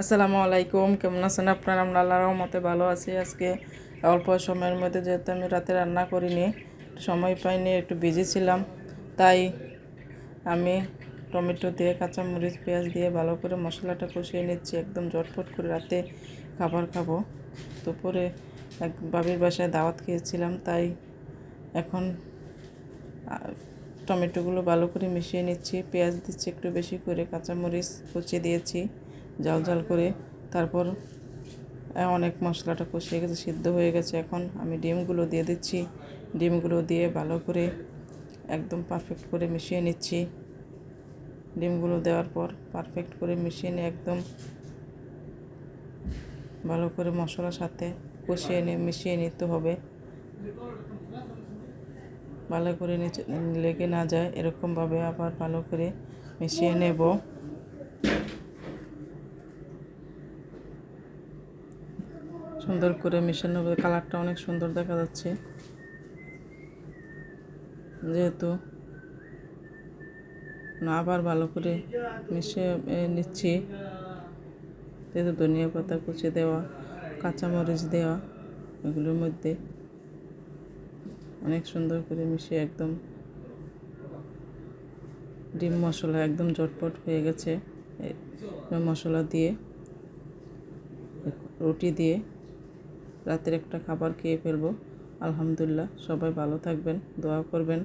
আসসালামু আলাইকুম, কেমন আছেন আপনারা? আমরা আল্লাহর রহমতে ভালো আছি আজকে। অল্প সময়ের মধ্যে যেহেতু আমি রাতে রান্না করিনি সময় পাইনি, একটু বিজি ছিলাম। তাই আমি টমেটো দিয়ে কাঁচামরিচ, পেঁয়াজ দিয়ে ভালো করে মশলাটা কষিয়ে নিচ্ছি, একদম জটফট করে রাতে খাবার খাব। দুপুরে এক বাবির বাসায় দাওয়াত খেয়েছিলাম, তাই এখন টমেটোগুলো ভালো করে মিশিয়ে নিচ্ছি, পেঁয়াজ দিচ্ছি একটু বেশি করে, কাঁচামরিচ কুচিয়ে দিয়েছি। জাল জাল করে তারপর অনেক মশলাটা কষিয়ে গেছে, সিদ্ধ হয়ে গেছে। এখন আমি ডিমগুলো দিয়ে দিচ্ছি। ডিমগুলো দিয়ে ভালো করে একদম পারফেক্ট করে মিশিয়ে নিচ্ছি। ডিমগুলো দেওয়ার পর পারফেক্ট করে মিশিয়ে নিয়ে একদম ভালো করে মশলার সাথে কষিয়ে নিয়ে মিশিয়ে নিতে হবে। ভালো করে নিচে লেগে না যায়, এরকমভাবে আবার ভালো করে মিশিয়ে নেব। সুন্দর করে মিশানো কালারটা অনেক সুন্দর দেখা যাচ্ছে। যেহেতু আবার ভালো করে মিশিয়ে এ, নিচ্ছি। যেহেতু ধনিয়া পাতা কুচি দেওয়া কাঁচামরিচ দেওয়া এগুলোর মধ্যে অনেক সুন্দর করে মিশিয়ে একদম ডিম মশলা একদম জটপট হয়ে গেছে। মশলা দিয়ে রুটি দিয়ে রাতের একটা খাবার খেয়ে ফেলব। আলহামদুলিল্লাহ সবাই ভালো থাকবেন দোয়া করবেন।